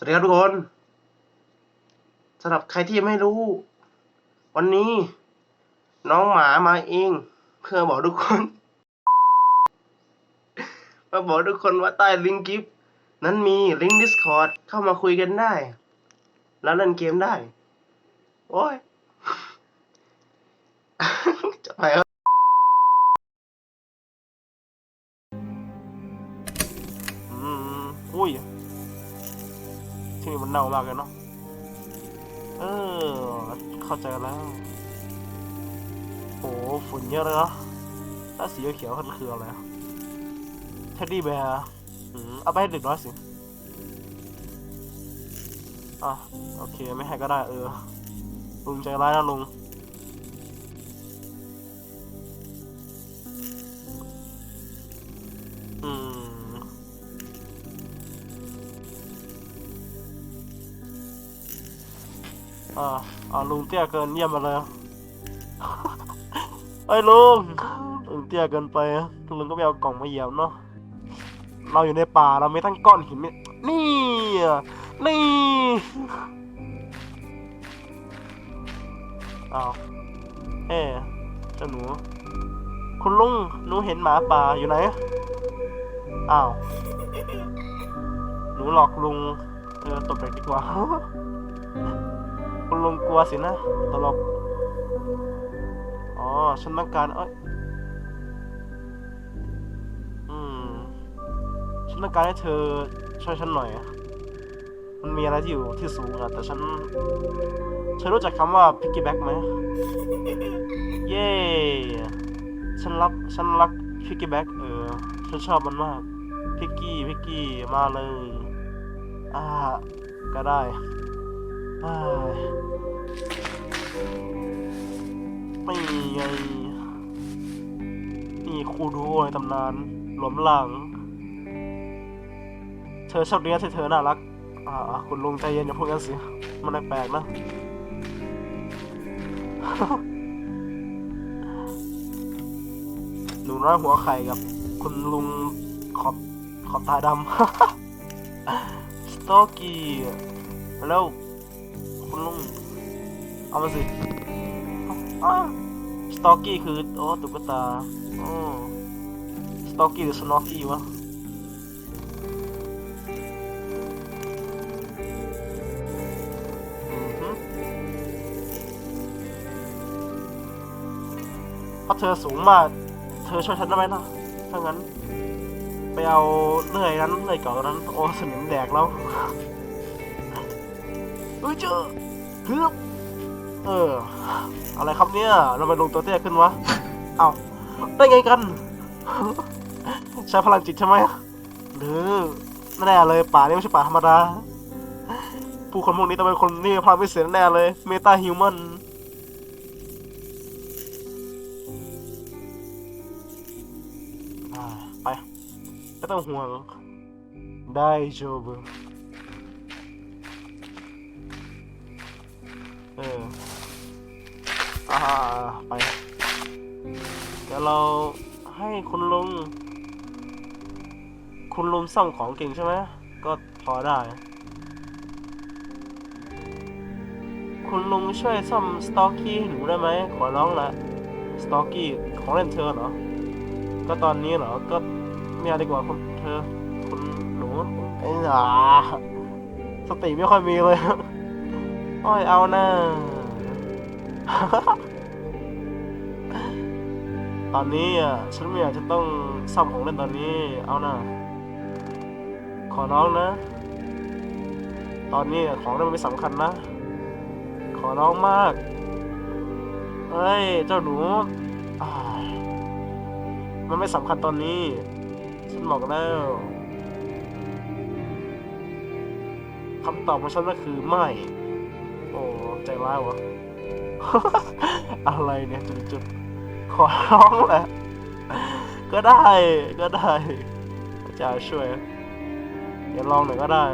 สวัสดีครับทุกคนสำหรับใครที่ยังไม่รู้ วันนี้น้องหมามาเอง เพื่อบอกทุกคนมาบอกทุกคนว่าใต้ลิงก์กิฟตนั้นมีลิงก์ Discord เข้ามาคุยกันได้ แล้วเล่นเกมได้ โอ้ยจะไป มันเน่ามากเลยเนาะ เออ เข้าใจแล้วโอ้ฝุ่นเยอะเลยเนาะถ้าสีเขียวมันคืออะไรเท็ดดี้แบร์อืมเอาไปให้เด็กน้อยสิ อะ โอเค ไม่ให้ก็ได้เออ ลุงใจร้ายนะลุงอืม อ่าอ่าลุงเตี้ยเกินเยี่ยมมาเลยเอ้ลุงลุงเตี้ยเกินไปอะลุงก็ไม่เอากล่องมาเหยียบเนาะเราอยู่ในป่าเราไม่ทั้งก้อนหินนี่นี่อ้าวเอ๊ะเจ้าหนู คุณลุงหนูเห็นหมาป่าอยู่ไหนอ้าวหนูหลอกลุงเออตบเด็กดีกว่า คุณลุงกลัวสินะตลกอ๋อฉันต้องการเอ้ยอืมฉันต้องการให้เธอช่วยฉันหน่อยมันมีอะไรที่อยู่ที่สูงอะแต่ฉันเธอรู้จักคำว่า piggyback ไหมเย้ฉันรักฉันรัก piggyback เออฉันชอบมันมากพิกกี้พิกกี้มาเลยอ่าก็ได้ ไม่ไงนี่ครูด้วยตำนานหลวมหลัง เธอชอบเรียนที่เธอน่ารัก อ่า คุณลุงใจเย็นอย่าพูดกันสิ มันแปลกๆนะหนูน้อยหัวไข่กับ คุณลุงขอบขอบตาดำ สตอกี้แล้ว คุณลุง เอามาสิสตอกี้คือ โอ้ตุ๊กตา โอ้สตอกี้หรือสโนกี้วะเพราะเธอสูงมาก เธอช่วยฉันได้ไหมนะถ้างั้น ไปเอาเลื่อยนั้นเลื่อยเก่านั้น โอ้สนิมแดกแล้ว เฮ้ยเจอฮึบเออ อะไรครับเนี่ย เราไปลงตัวเตี้ยขึ้นวะ เอาได้ไงกัน ใช้พลังจิตใช่ไหมหรือแน่เลยป่านี่ไม่ใช่ป่าธรรมดา ผู้คนพวกนี้ต้องเป็นคนที่มีพลังพิเศษแน่เลย เมตาฮิวแมนไปไม่ต้องห่วงได้โจบ ไปเดี๋ยวเราให้คุณลุง คุณลุงซ่อมของเก่งใช่ไหม ก็พอได้ คุณลุงช่วยซ่อมสตอกี้ให้หนูได้ไหม ขอร้องละสตอกี้ของเล่นเธอเหรอ ก็ตอนนี้เหรอ ก็ไม่เอาดีกว่าคุณเธอ คุณหนูไอ้หนาสติไม่ค่อยมีเลย อ้อยเอานะต อนนี้อะฉันไม่อยากจะต้องซ่อมของเล่นตอนนี้ เอานะขอร้องนะ ตอนนี้ของเล่นมันไม่สำคัญนะ ขอร้องมากเอ้ย เจ้าหนูมันไม่สำคัญตอนนี้ ฉันบอกแล้วคำตอบของฉันก็คือไม่ โอ้ ใจร้ายวะ อะไรเนี่ย จุดๆ ขอร้องแหละก็ได้ก็ได้จะช่วย เดี๋ยวลองหน่อยก็ได้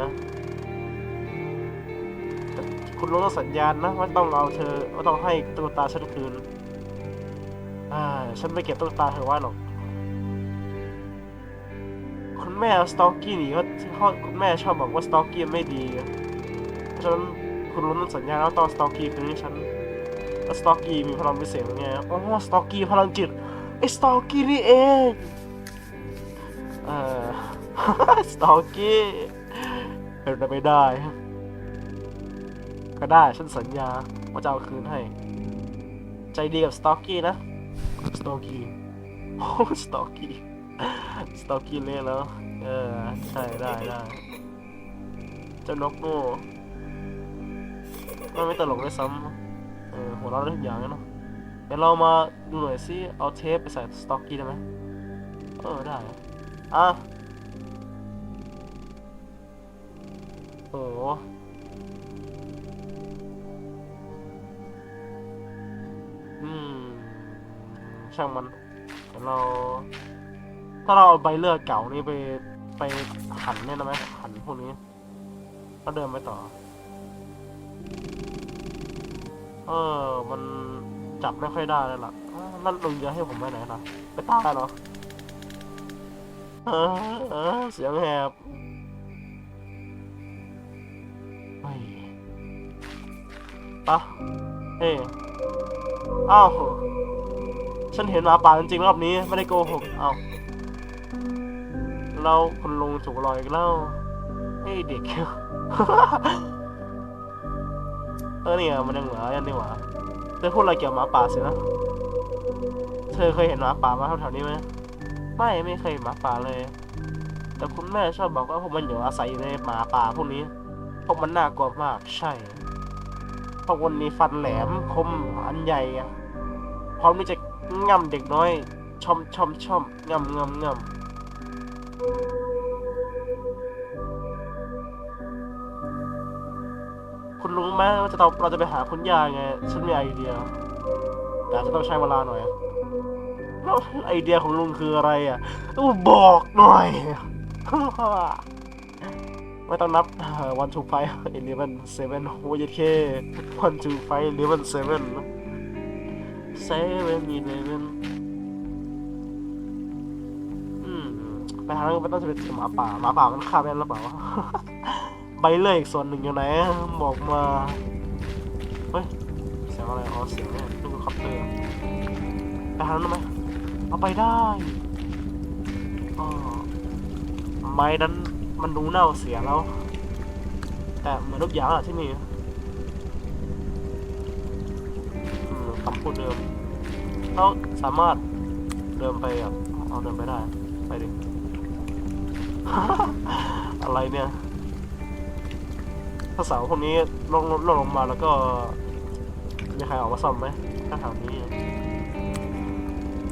คุณลุงต้องสัญญาณนะว่าต้องเอาเธอว่าต้องให้ตุ๊กตาฉันคืนอ่าฉันไม่เก็บตุ๊กตาเธอไว้หรอกคุณแม่เอาสตอกกี้หนีเขาเขาคุณแม่ชอบบอกว่าสตอกกี้ไม่ดีฉะนั้นคุณลุงต้องสัญญาแล้วต้องสตอกกี้คืนให้ฉัน สตอกกี้มีพลังพิเศษยังไงโอ้สตอกกี้พลังจิตไอสตอกกี้นี่เองเออสตอกกี้เป็นไปไม่ได้ ก็ได้ฉันสัญญาว่าจะเอาคืนให้ ใจดีกับสตอกกี้นะสตอกกี้โอ้สตอกกี้สตอกกี้เล่นแล้ว เออใช่ได้ได้เจ้านกโง่มันไม่ตลกด้วยซ้ำ ออหัวเราะได้ทุกอย่างเลยเนาะเดี๋ยวเรามาดูหน่อยสิเอาเทปไปใส่สต็อกกี้ได้ไหมเออได้อะโอ้อืมช่างมันเดี๋ยวเรา ถ้าเราเอาใบเลือกเก่านี่ไปไปหันเนี่ยนะไหมหันพวกนี้แล้วเดินไปต่อ เออ มันจับไม่ค่อยได้เลยล่ะนั่นลุงจะให้ผมไปไหนล่ะ ไปต้เหรอเออเออเสียงแหบเฮ้ยปะเอ้อ้าวฉันเห็นหมาป่าจริงๆรอบนี้ไม่ได้โกหกเอาเราคุณลุงถูกลอกอีกแล้วไอ้เด็ก เออเนี่ยมันยังเหลือยันนี่หว่าเธอพูดอะไรเกี่ยวกับหมาป่าสินะ เธอเคยเห็นหมาป่ามาแถวๆนี้ไหมไม่ไม่เคยหมาป่าเลย แต่คุณแม่ชอบบอกว่าพวกมันอยู่อาศัยอยู่ในหมาป่าพวกนี้ พวกมันน่ากลัวมากใช่ พวกมันมีฟันแหลมคมอันใหญ่พร้อมที่จะง่ำเด็กน้อยชอมชอมชอมง่ำง่ำง่ำ ไหมว่าจะเราจะไปหาคุณยายไง ฉันมีไอเดีย แต่จะต้องใช้เวลาหน่อยแล้วไอเดียของลุงคืออะไรอะอู้บอกหน่อย ไม่ต้องนับวันทูไฟเอเลเวนเซเว่นโอ้ยเควันทูไฟเอเลเวนเซเว่นเซเว่นอีเลเว่นไปทางนั้นก็ไม่ต้องจะเป็นหมาป่าหมาป่ามันฆ่าแม่นหรือเปล่า บเลื่อยอีกส่วนหนึ่งอยู่ไหนบอกมาเฮ้ยเสียงอะไรอ๋อเสียงเนี่ยลูกคอปเตอร์ไปทางนั้นไหมเอาไปได้อ๋อไม้นั้นมันดูเน่าเสียแล้ว แต่เหมือนทุกอย่างอะที่นี่คำพูดเดิมเราสามารถเดินไปแบบเอาเดินไปได้ ไปดิ อะไรเนี่ย ถ้าเสาพวกนี้ลงลงลงมาแล้วก็มีใครออกมาซ่อมไหมถ้าแถวนี้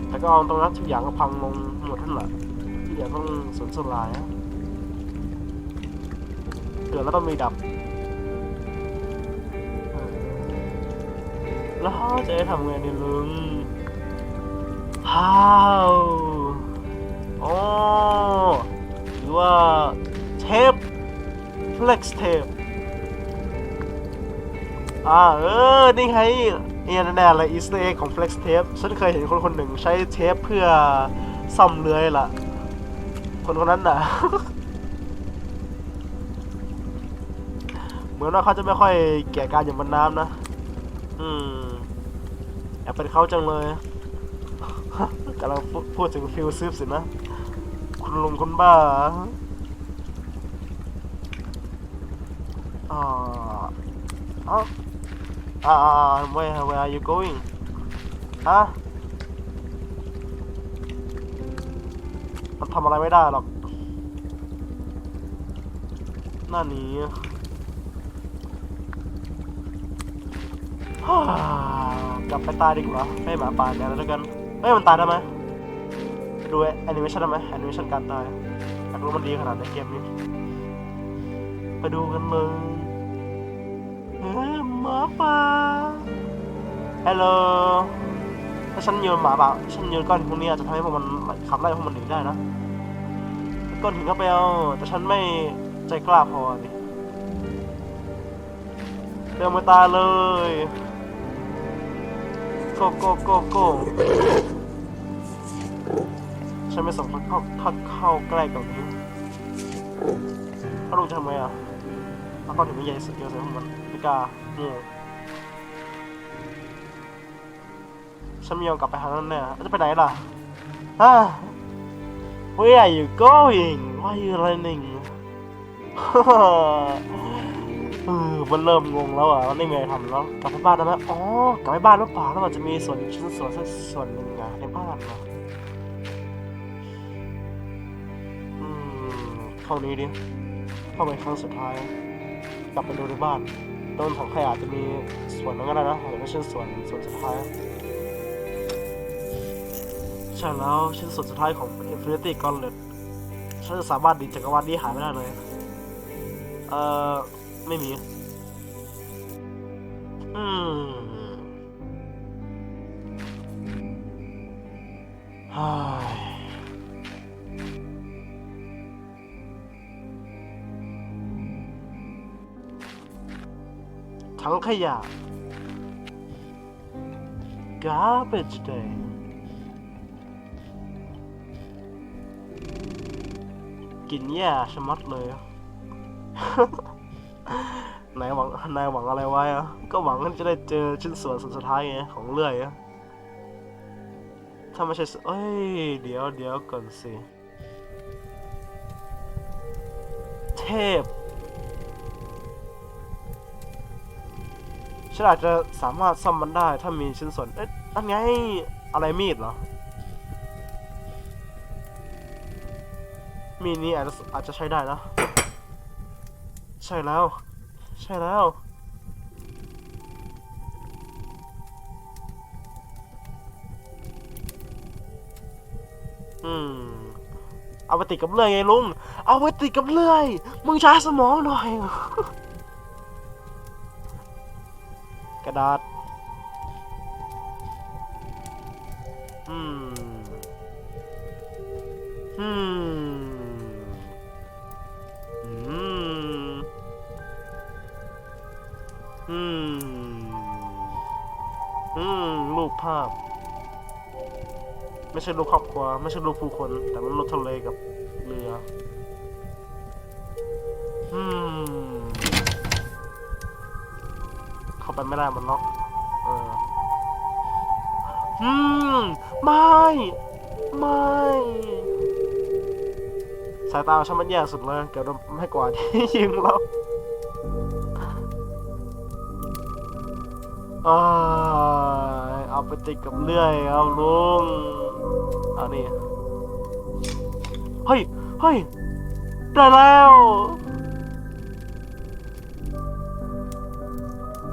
แต่ก็เอาตรงนั้นทุกอย่างก็พังลงหมดทั้งหละที่เหลือต้องสูญสลายนะเกิดแล้วต้องมีดับ แล้วจะทำไงเนี่ยลุงฮาวโอ้หรือว่าเทป flex tape อ่าเออ นี่ไงเนี่ยแน่เลยอีสเตอร์เอ็กของ Flex Tape ฉันเคยเห็นคนคนหนึ่งใช้เทปเพื่อซ่อมเรือยล่ะ คนคนนั้นน่ะ เหมือนว่าเขาจะไม่ค่อยเกี่ยการอยู่บนน้ำนะ อืมแอบเป็นเขาจังเลยกำลังพูดถึงฟิลซิฟสินะ คุณลุงคุณบ้าอ่าอ๋ ออ่า where where are you going ฮะมันทำอะไรไม่ได้หรอกน่านีฮ่ากลับไปตายดีกว่าให้หมาป่าเนี่ยแล้วกันเฮ้ยมันตายได้ไหมดูแอนิเมชันได้ไหมแอนิเมชันการตายอยากรู้มันดีขนาดไหนเกมนี้ ไปดูกันเลย หมาป่าฮัลโหลถ้าฉันโยนหมาป่าฉันโยนก้อนหินพวกนี้อาจจะทำให้พวกมันขับไล่พวกมันหนีได้นะก้อนหินก็ไปเอาแต่ฉันไม่ใจกล้าพอดิเดินมาตาเลยโกโกโกโกฉันไม่สมควรเข้าเข้าเข้าใกล้กับนี้ถ้าลุงจะทำไงอะถ้าเขาถึงไม่ใหญ่สุดเดียวใส่พวกมัน กาโง่ฉันไม่ยอมกลับไปทางนั้นแน่จะไปไหนล่ะฮะ Where are you going Why are you running เออมันเริ่มงงแล้วอะมันไม่มีอะไรทำแล้วกลับไปบ้านได้ไหมอ๋อกลับไปบ้านหรือเปล่าแล้วมันจะมีส่วนชิ้นส่วนสักส่วนหนึ่งอะในบ้านเหรออืมเข้านี้ดิเข้าไปครั้งสุดท้าย กลับไปดูในบ้าน ต้นของใครอาจะมีส่วนนั้นก็ได้นะแต่ไม่ใช่ส่วนส่วนสุดท้ายใช่แล้วชิ้นส่วนสุดท้ายของ Infinity Gauntlet ฉันจะสามารถดีจักรวาลนี้หายไม่ได้เลย เอ่อ ไม่มี อืมฮ้ย ทั้งขยะ garbage day กินแย่ชะมัดเลย นายหวังนายหวังอะไรไว้อะก็หวังว่จะได้เจอชิ้นส่วนสุดท้ายไงของเลื่อยอะถ้าไม่ใช่เอ้ย เดี๋ยวเดี๋ยวก่อนสิ เทพ ฉันอาจจะสามารถซ่อมมันได้ถ้ามีชิ้นส่วน เอ๊ะนั่นไงอะไรมีดเหรอ มีดนี้อาจจะอาจจะใช้ได้นะ ใช่แล้ว ใช่แล้ว อืม เอาไปติดกับเลื่อยไงลุง เอาไปติดกับเลื่อย มึงช้าสมองหน่อย ระดาษ อืม อืม อืม อืม อืม รูปภาพ ไม่ใช่รูปครอบครัว ไม่ใช่รูปผู้คน แต่มันรูปทะเลกับเรือ อืมาไปไม่ได้มันล็อก เออ อืม ไม่ ไม่ สายตาของฉันมันแย่สุดเลย เกือบโดนไม่กว่าที่ยิงเราเอ้ยเอาไปติดกับเลื่อยครับลุงเอานี่ เฮ้ย เฮ้ย ได้แล้ว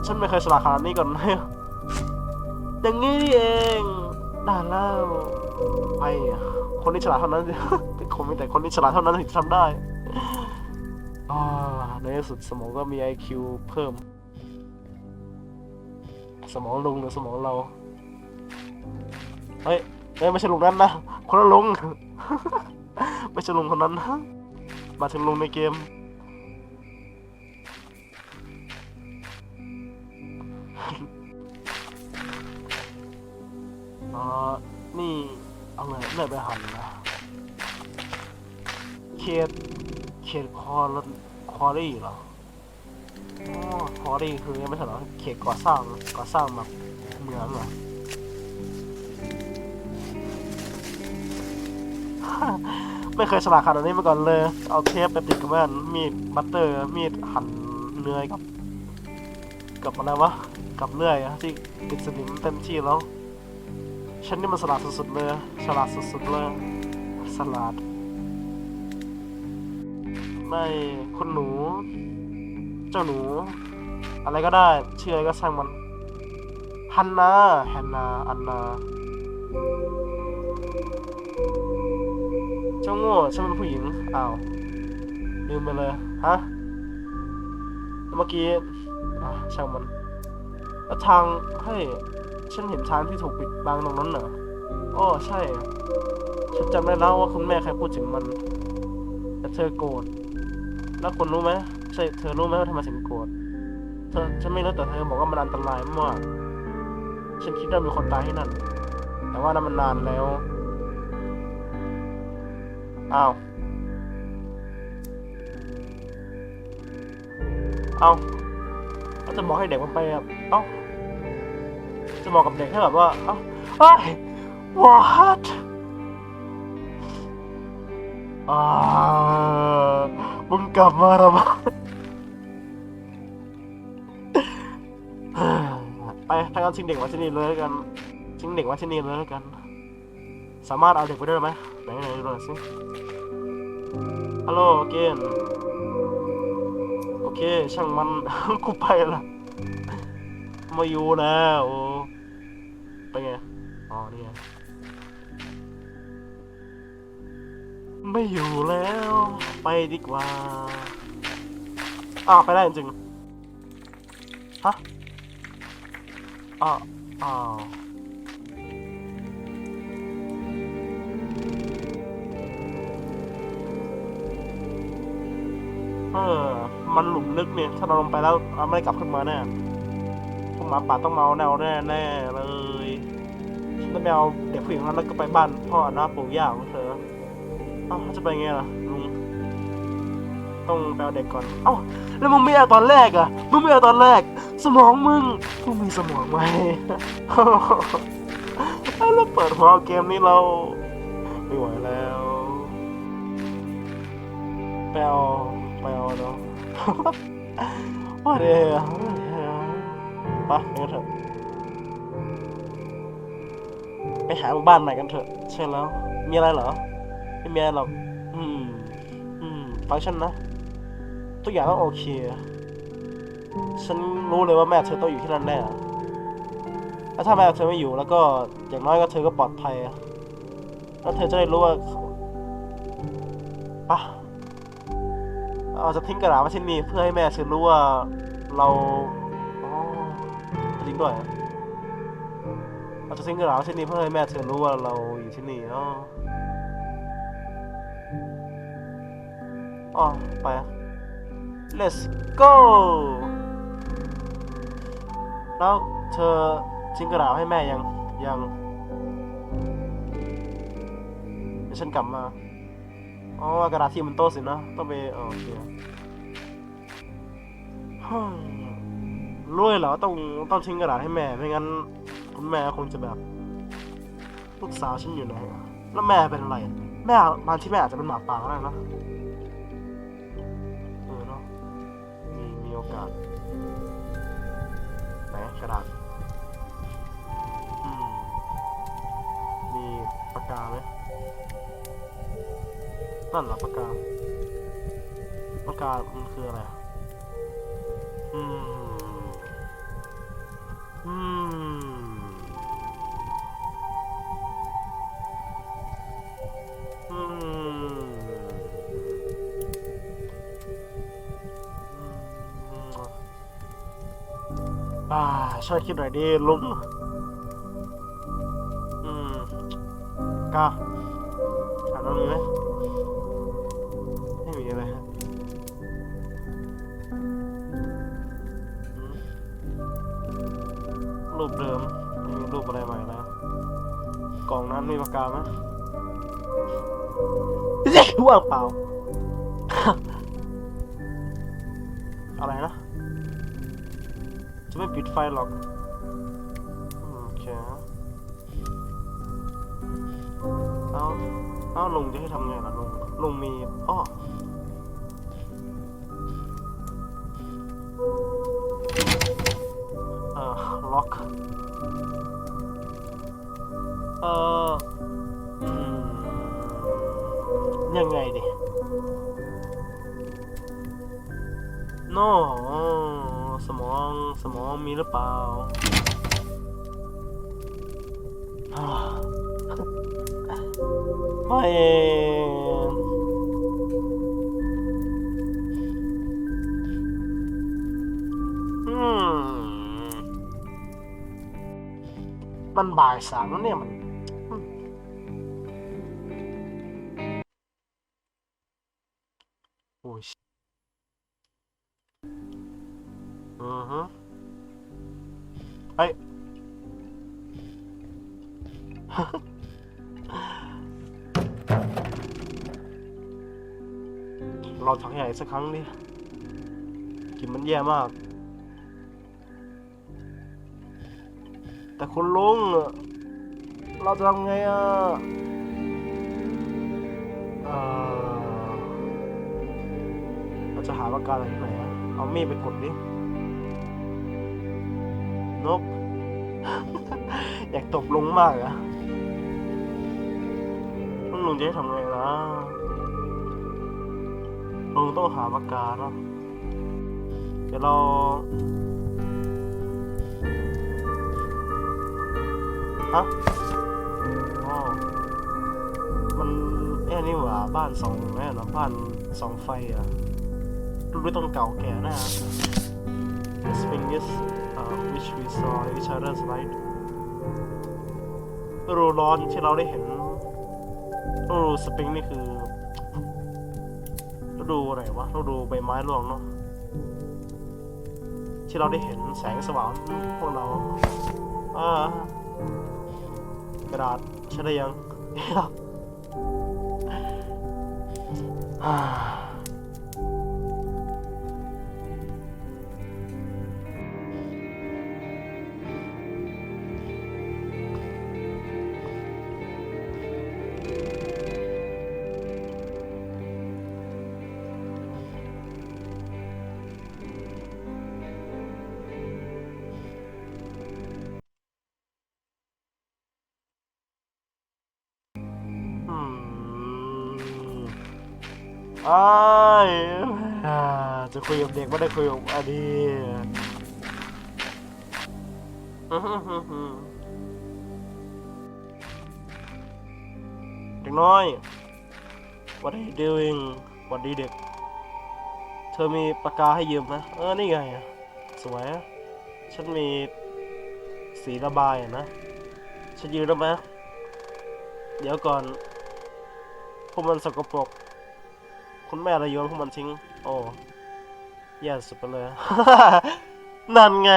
ฉันไม่เคยฉลาดขนาดนี้ก่อนเลยอย่างนี้เองได้แล้วไอ้คนที่ฉลาดเท่านั้นเป็นคนมีแต่คนที่ฉลาดเท่านั้นถึงจะทำได้อ่าในที่สุดสมองก็มี IQ เพิ่ม สมองลุงหรือสมองเรา เฮ้ยเฮ้ยไม่ใช่ลุงนั้นนะ คนละลุง ไม่ใช่ลุงคนนั้นนะ มาถึงลุงในเกม อ่านี่เอาเลยเลื่ไปหั่นนะ เขตเขตคอร์คอรี่เหรออ๋อคอรี่คือไม่ใช่เหรอเขตก่อสร้างก่อสร้างแบบเมืองเหรอไม่เคยฉลาดขนาดนี้มาก่อนเลย เอาเทปไปติดกับแว่นมีดบัตเตอร์ มีดหั่นเนื้อกับ กับอะไรวะ กับเลื่อยอะที่ติดสนิมเต็มที่แล้ว ฉันนี่มันสลาดสุดๆเลย ฉลาดสุดๆเลย สลาดไม่คุณหนู เจ้าหนู อะไรก็ได้ ชื่ออะไรก็ช่างมัน ฮันนาแฮนนา อันนา เจ้าโง่ฉันเป็นผู้หญิง อ้าว ลืมไปเลย ฮะ เมื่อกี้ช่างมันแล้วทางเฮ้ย ฉันเห็นทางที่ถูกปิดบังตรงนั้นเหรออ้อใช่ ฉันจำได้แล้วว่าคุณแม่เคยพูดถึงมัน แต่เธอโกรธ แล้วคุณรู้ไหมใช่เธอรู้ไหมว่าทำไมถึงโกรธ เธอฉันไม่รู้แต่เธอบอกว่ามันอันตรายมาก ฉันคิดว่ามีคนตายที่นั่น แต่ว่านั้นมันนานแล้ว อ้าว เอาแล้วจะบอกให้เด็กมันไปอ้า จะบอกกับเด็กให้แบบว่าเอ้าเฮ้ย what อ่ามึงกลับมาแล้วมั้งไปทางการทิ้งเด็กว้ที่นี่เลยแล้วกันทิ้งเด็กว้ที่นี่เลยแล้วกัน สามารถเอาเด็กไปได้ไหมไหนไหนดูหน่อยสิฮัลโหลเกนโอเค ช่างมัน กูไปละ มาอยู่แล้ว ไม่อยู่แล้ว ไปดีกว่าอ้าวไปได้จริงฮะอ้าวอ้าวเออ มันหลุมลึกเนี่ย ถ้าเราลงไปแล้วไม่ได้กลับขึ้นมาแน่พวกหมาป่าต้องเมาแนวแน่แน่เลยฉันต้องไปเอาเด็กผู้หญิงนนั้นแล้วก็ไปบ้านพ่อนะปู่ย่าของเธอ เอ้าจะไปไงล่ะลุงต้องไปเอาเด็กก่อน เอ้าแล้วมึงไม่เอาตอนแรกอะมึงไม่เอาตอนแรก สมองมึงมึงมีสมองไหมแล้วเปิดหัวเอเกมนี้เราไม่ไหวแล้วไปเอาไปเอาเนาะว่าเดี๋ยวไปไปกันเถอะไปหาหมู่บ้านใหม่กันเถอะ ใช่แล้ว มีอะไรเหรอ ไม่มีอะไรหรอก อืม อืม ฟังฉันนะ ทุกอย่างต้องโอเค ฉันรู้เลยว่าแม่เธอต้องอยู่ที่นั่นแน่แล้วถ้าแม่เธอไม่อยู่แล้วก็อย่างน้อยก็เธอก็ปลอดภัย แล้วเธอจะได้รู้ว่าปะเราจะทิ้งกระดาษไว้ที่นี่เพื่อให้แม่เธอรู้ว่าเราอ๋อจริงด้วยเราจะทิ้งกระดาษไว้ที่นี่เพื่อให้แม่เธอรู้ว่าเราอยู่ที่นี่อ๋อ อ๋อไป let's go แล้วเธอทิ้งกระดาษให้แม่ยัง ยังเดี๋ยวฉันกลับมา อ๋อกระดาษที่มันโตสินะ ต้องไปอ๋อโอเคฮึ่มรู้เลยเหรอ ต้อง ต้องทิ้งกระดาษให้แม่ ไม่งั้น คุณแม่คงจะแบบ ลูกสาวฉันอยู่ไหนะแล้วแม่เป็นอะไร แม่บางที่แม่อาจจะเป็นหมาป่าก็ได้นะ โอกาสไหนกระดาษมีปากกาไหมนั่นเหรอปากกาปากกา มันคืออะไร อืม อืม ช่วยคิดหน่อยดิลุงอืมกาอ่านตรงนี้ไหมไม่มีเลยฮะรูปเดิมไม่มีรูปอะไรใหม่แล้วกล่องนั้นมีปากกาไหมเฮ้ยว่างเปล่า อะไรนะ จะไม่ปิดไฟหรอก โอเค เอาเอาลุงจะให้ทำไงล่ะลุงลุงมีอ้อเอ่อล็อก เอ่ออืมยังไงดิโน องมีหรือเปล่าไม่อืมมันบ่ายสามแล้วเนี่ยมัน ใหญ่สักครั้งดิกลิ่นมันแย่มาก แต่คุณลุงเราจะทำไงอะเราจะหาปากกาอะไรที่ไหนอะเอามีดไปกดดินกอยากตบลุงมากอะแล้วลุงจะให้ทำไงล่ะ ลุงต้องหาปากกาเนาะเดี๋ยวเราฮะอ๋อมันเอ้นี่หว่าบ้านสองแม่นะบ้านสองไฟอะดูด้วยต้องเก่าแก่นะ The spring is uh, which we saw each other's light ฤดูร้อนที่เราได้เห็นฤดูสปริงนี่คือ ดูอะไรวะฤดูใบไม้ร่วงเนาะที่เราได้เห็นแสงสว่างพวกเราอ่ากระดาษใช่ได้ยัง อ่า อ้ายอ่าจะคุยกับเด็กไม่ได้คุยกับอดีตน้อหือหือหือเด็กน้อย What are you doing วัดดีเด็ก เธอมีปากกาให้ยืมไหมเออ นี่ไง สวยอะฉันมีสีระบายนะ ฉันยืมได้ไหมเดี๋ยวก่อน พวกมันสกปรก คุณแม่ระโยนพวกมันทิ้ง โอ้แย่สุดไปเลย นั่นไง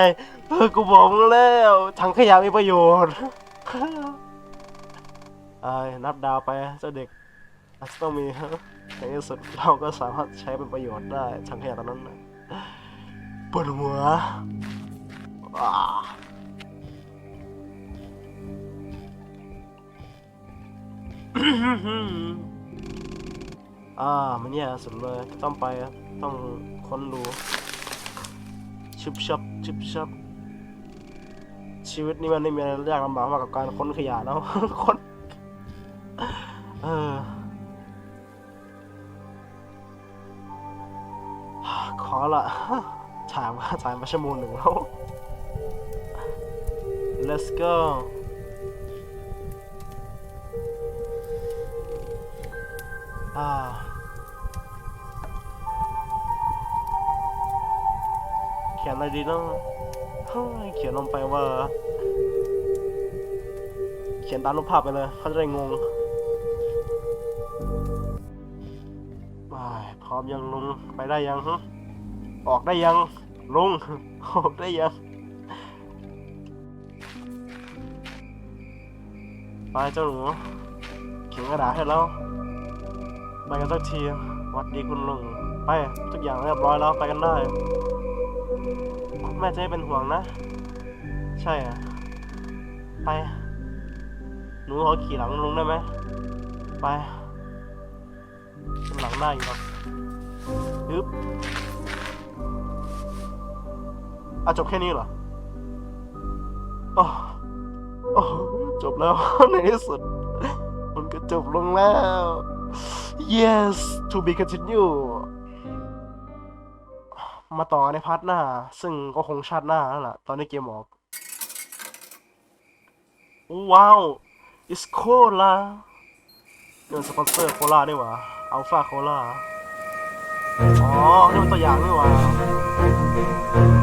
เออกูบอกมึงแล้วถังขยะมีประโยชน์ไอ้นับดาวไปเจ้าเด็กอาจจะต้องมีในที่สุดเราก็สามารถใช้เป็นประโยชน์ได้ถังขยะตอนนั้นปวดหัวอ่า อ่ามันแย่สุดเลยต้องไปต้องค้นดูชิบชับชิบชับชีวิตนี้มันไม่มีอะไรยากลำบากมากกับการค้นขยะแล้วค้นเออขอละถ่ายมาถ่ายมาชั่วโมงหนึ่งแล้ว let's go อ่าเขียนอะไรดีนะเฮ้ยเขียนลงไปว่า เขียนตามรูปภาพไปเลย เขาจะได้งงพร้อมยังลุงไปได้ยังฮะออกได้ยังลุงออกได้ยังไปเจ้าหนูเขียนกระดาษให้แล้ว ไปกันสักทีวัดดีคุณลุง ไป ทุกอย่างเรียบร้อยแล้วไปกันได้คุณแม่จะไม่เป็นห่วงนะ ใช่อะไป หนูขอขี่หลังลุงได้ไหม ไปหลังได้อยู่หรอกฮึบอะจบแค่นี้เหรอโอ้โอ้จบแล้วในที่สุด มันก็จบลงแล้ว yes to be continue มาต่อในพาร์ทหน้า ซึ่งก็คงชาติหน้าแล้วล่ะ ตอนนี้เกมออก ว้าว it's cola นี่มันสปอนเซอร์โคลานี่หว่าอัลฟาโคลาอ๋อ นี่มันตัวอย่างนี่หว่า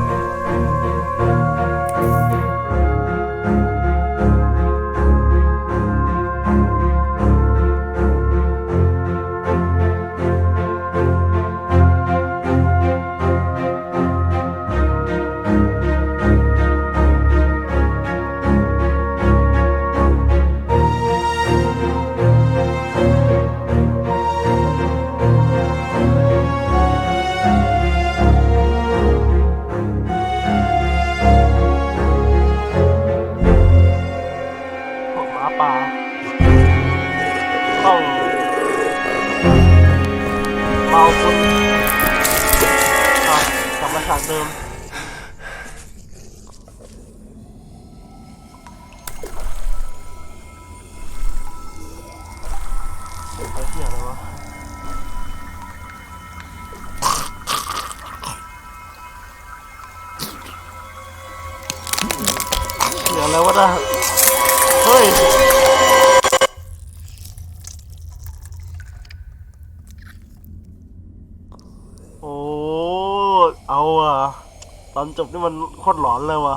เสียงอะไรวะนะเฮ้ยโอ้เอาอะตอนจบนี่มันโคตรหลอนเลยว่ะ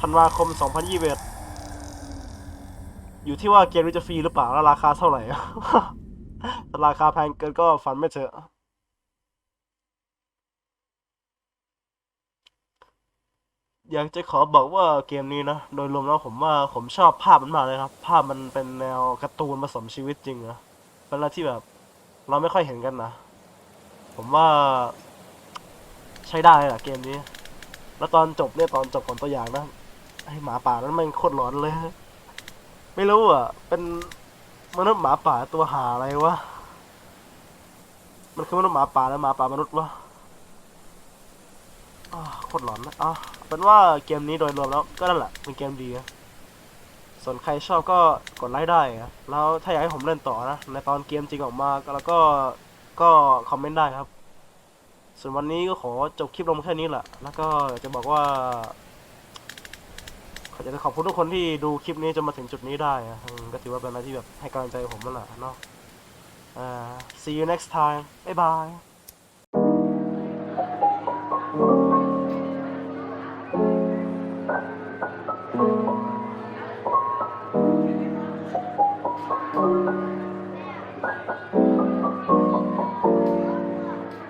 ธันวาคม 2021 อยู่ที่ว่าเกมนี้จะฟรีหรือเปล่า แล้วราคาเท่าไหร่ถ้าราคาแพงเกินก็ฝันไม่เถอะ อยากจะขอบอกว่าเกมนี้นะ โดยรวมแล้วผมว่าผมชอบภาพมันมากเลยครับ ภาพมันเป็นแนวการ์ตูนผสมชีวิตจริงนะเป็นอะไรที่แบบ เราไม่ค่อยเห็นกันนะ ผมว่า ใช้ได้แหละเกมนี้ แล้วตอนจบเนี่ยตอนจบของตัวอย่างนะไอหมาป่านั้นมันโคตรหลอนเลย ไม่รู้อะ เป็นมนุษย์หมาป่าตัวหาอะไรวะ มันคือมนุษย์หมาป่าแล้วหมาป่ามนุษย์วะ อ่าโคตรหลอนนะอะเป็นว่าเกมนี้โดยรวมแล้วก็นั่นแหละเป็นเกมดีนะส่วนใครชอบก็กดไลค์ได้อะแล้วถ้าอยากให้ผมเล่นต่อนะในตอนเกมจริงออกมาก็แล้วก็ก็คอมเมนต์ได้ครับ ส่วนวันนี้ก็ขอจบคลิปลงแค่นี้แหละแล้วก็จะบอกว่าขอยากจะขอบคุณทุกคนที่ดูคลิปนี้จนมาถึงจุดนี้ได้อะก็ถือว่าเป็นอะไรที่แบบให้กำลังใจผมนั่นแหละเนาะอ่า see you next time บ๊ายบาย